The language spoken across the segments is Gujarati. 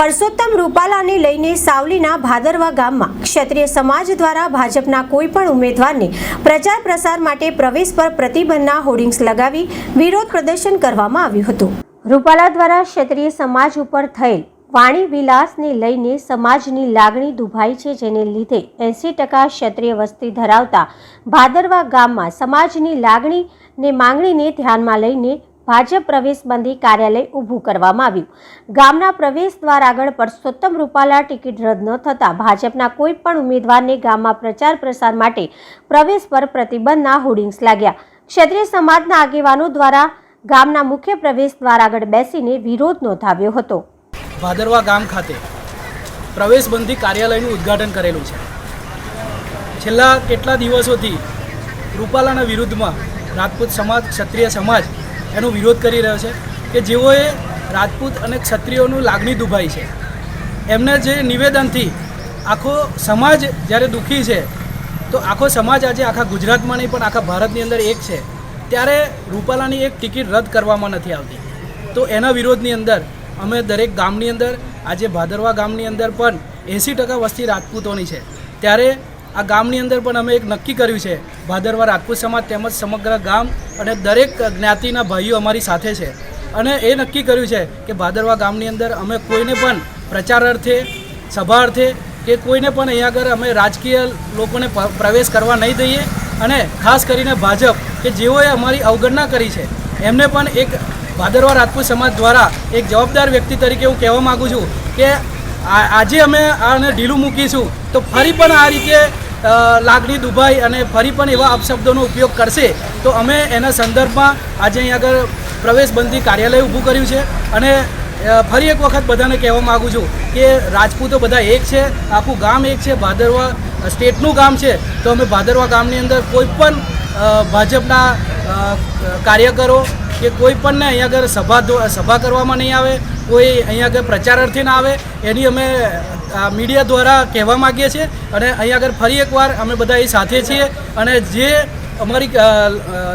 પરસોત્તમ રૂપાલાને લઈને સાવલીના ભાદરવા ગામમાં ક્ષત્રિય સમાજ દ્વારા ભાજપના કોઈ પણ ઉમેદવારને પ્રચાર પ્રસાર માટે પ્રવેશ પર પ્રતિબંધના હોર્ડિંગ્સ લગાવી વિરોધ પ્રદર્શન કરવામાં આવ્યું હતું. રૂપાલા દ્વારા ક્ષત્રિય સમાજ ઉપર થયેલ વાણી વિલાસને લઈને સમાજની લાગણી દુભાઈ છે, જેને લીધે એંસી ટકા ક્ષત્રિય વસ્તી ધરાવતા ભાદરવા ગામમાં સમાજની લાગણી ને માંગણીને ધ્યાનમાં લઈને ભાજપ પ્રવેશબંધી કાર્યાલય ઊભું કરવામાં આવ્યું. ગામના પ્રવેશ દ્વાર આગળ પરસોત્તમ રૂપાલા ટિકિટ રદ ન થતાં ભાજપના કોઈ પણ ઉમેદવારને ગામમાં પ્રચાર પ્રસાર માટે પ્રવેશ પર પ્રતિબંધના હોર્ડિંગ્સ લાગ્યા. ક્ષત્રિય સમાજના આગેવાનો દ્વારા ગામના મુખ્ય પ્રવેશ દ્વાર આગળ બેસીને વિરોધ નોંધાવ્યો હતો. ભાદરવા ગામ ખાતે પ્રવેશબંધી કાર્યાલયનું ઉદ્ઘાટન કરેલું છે. છેલ્લા કેટલા દિવસોથી રૂપાલાના વિરુદ્ધમાં રાજપૂત સમાજ, ક્ષત્રિય સમાજ એનો વિરોધ કરી રહ્યો છે કે જેઓએ રાજપૂત અને ક્ષત્રિયોનું લાગણી દુભાઈ છે. એમને જે નિવેદનથી આખો સમાજ જ્યારે દુઃખી છે, તો આખો સમાજ આજે આખા ગુજરાતમાં નહીં, પણ આખા ભારતની અંદર એક છે. ત્યારે રૂપાલાની એક ટિકિટ રદ કરવામાં નથી આવતી. તો એના વિરોધની અંદર અમે દરેક ગામની અંદર, આજે ભાદરવા ગામની અંદર પણ એંસી ટકા વસ્તી રાજપૂતોની છે. ત્યારે આ ગામની અંદર પણ અમે એક નક્કી કર્યું છે. ભાદરવા રાજપૂત સમાજ તેમજ સમગ્ર ગામ અને દરેક જ્ઞાતિના ભાઈઓ અમારી સાથે છે. અને એ નક્કી કર્યું છે કે ભાદરવા ગામની અંદર અમે કોઈને પણ પ્રચાર અર્થે, સભા અર્થે કે કોઈને પણ અહીંયા આગળ અમે રાજકીય લોકોને પ્રવેશ કરવા નહીં દઈએ અને ખાસ કરીને ભાજપ કે જેઓએ અમારી અવગણના કરી છે. એમને પણ એક ભાદરવા રાજપૂત સમાજ દ્વારા એક જવાબદાર વ્યક્તિ તરીકે હું કહેવા માગું છું કે આજે અમે આને ઢીલું મૂકીશું. તો ફરી પણ આ રીતે લાગણી દુભાઈ અને ફરી પણ એવા અપશબ્દોનો ઉપયોગ કરશે. તો અમે એના સંદર્ભમાં આજે અહીં આગળ પ્રવેશબંધી કાર્યાલય ઊભું કર્યું છે. અને ફરી એક વખત બધાને કહેવા માગું છું કે રાજપૂતો બધા એક છે આખું ગામ એક છે, ભાદરવા સ્ટેટનું ગામ છે. તો અમે ભાદરવા ગામની અંદર કોઈ પણ ભાજપના કાર્યકરો કે કોઈ પણને અહીંયા આગળ સભા સભા કરવામાં નહીં આવે, કોઈ અહીંયા આગળ પ્રચાર અર્થે ના આવે, એની અમે મીડિયા દ્વારા કહેવા માગીએ છીએ અને અહીંયા આગળ ફરી એકવાર અમે બધા એ સાથે છીએ અને જે અમારી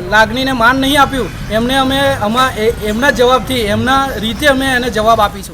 લાગણીને માન નહીં આપ્યું, એમને અમે એ- એમના જવાબથી, એમના રીતે અમે એને જવાબ આપીશું.